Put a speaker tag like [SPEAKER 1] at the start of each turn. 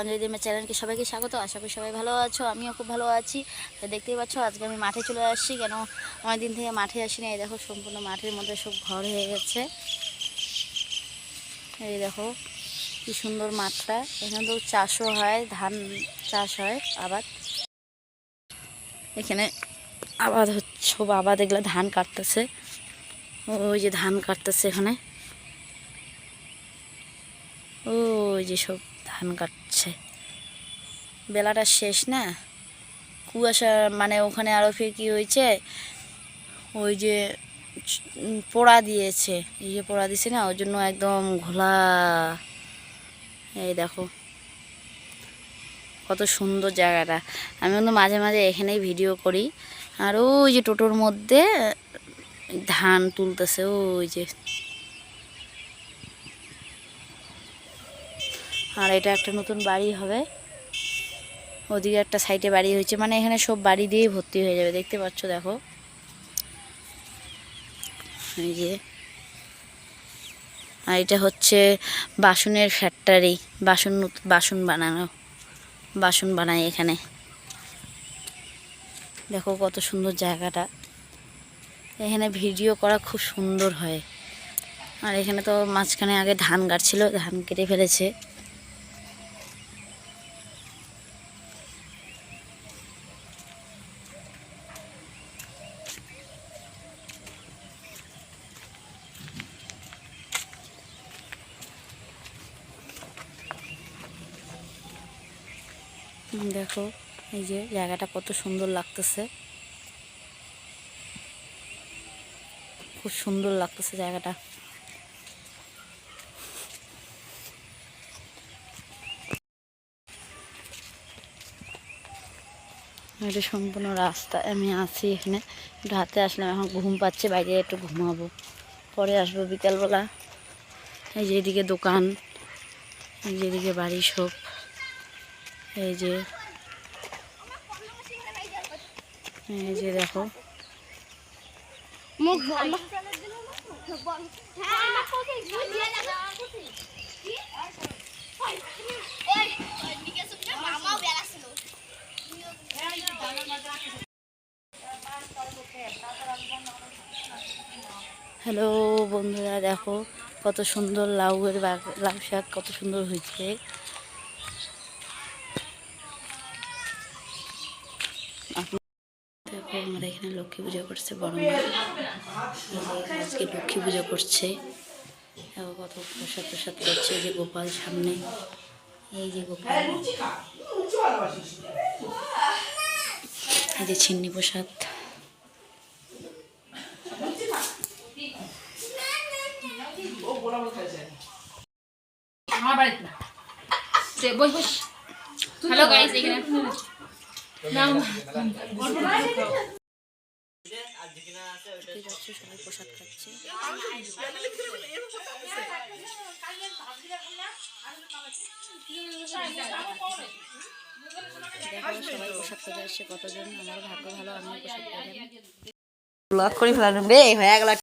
[SPEAKER 1] অঞ্জলি চ্যানেলকে সবাইকে স্বাগত। আশা করি সবাই ভালো আছো, আমিও খুব ভালো আছি। তো দেখতেই পাচ্ছ, আজকে আমি মাঠে চলে আসছি। কেন, অনেক দিন থেকে মাঠে আসিনি। এই দেখো, সম্পূর্ণ মাঠের মধ্যে সব ঘর হয়ে গেছে। এই দেখো, কি সুন্দর মাঠটা। এখানে তো চাষও হয়, ধান চাষ হয়, আবাদ। এখানে আবাদ হচ্ছে, সব আবাদ, এগুলো ধান কাটতেছে। ওই যে ধান কাটতেছে এখানে। ওই যে সব ধান কাটছে। বেলাটা শেষ না? কুয়াশা মানে ওখানে আরও ফির কী হয়েছে? ওই যে পোড়া দিয়েছে। এই যে পোড়া দিছে না, ওই জন্য একদম ঘোলা। এই দেখো। কত সুন্দর জায়গাটা। আমি কিন্তু মাঝে মাঝে এখানেই ভিডিও করি। আর ওই যে টোটোর মধ্যে ধান তুলতেছে, ওই যে। আর এটা একটা নতুন বাড়ি হবে। ওদিকে একটা সাইডে বাড়ি হয়েছে। মানে এখানে সব বাড়ি দিয়েই ভর্তি হয়ে যাবে, দেখতে পাচ্ছ, দেখো। এই যে। আর এটা হচ্ছে বাসনের ফ্যাক্টরি, বাসন বাসন বানানো, বাসন বানায় এখানে। দেখো কত সুন্দর জায়গাটা। এখানে ভিডিও করা খুব সুন্দর হয়। আর এখানে তো মাঝখানে আগে ধান গাড়ছিল ধান কেটে ফেলেছে। দেখো, এই যে জায়গাটা কত সুন্দর লাগতেছে। খুব সুন্দর লাগতেছে জায়গাটা। এটা সম্পূর্ণ রাস্তা, আমি আছি এখানে। একটু হাতে আসলাম, এখন ঘুম পাচ্ছে, বাইরে একটু ঘুমাবো। পরে আসব বিকালবেলা। এই যে এদিকে দোকান, এই যে এদিকে বাড়ি সব। এই যে এই যে দেখো। হ্যালো বন্ধুরা দেখো কত সুন্দর লাউয়ের বাগ লাউ শাক কত সুন্দর হয়েছে। দেখো আমাদের এখানে লক্ষ্মী পূজা করছে, বড় আজকে লক্ষ্মী পুজো করছে। কত প্রসাদ প্রসাদ করছে যে গোপাল সামনে। এই যে গোপাল। এই যে ছিন্নি প্রসাদ।
[SPEAKER 2] আমার হ্যালো গাইস এখানে।
[SPEAKER 1] সবাই প্রসাদ খাচ্ছে সবাই কতজন আমার ভাগ্য ভালো আমি প্রসাদ পেলাম
[SPEAKER 3] ব্লক করে ফেলালাম রে হয়ে গেল।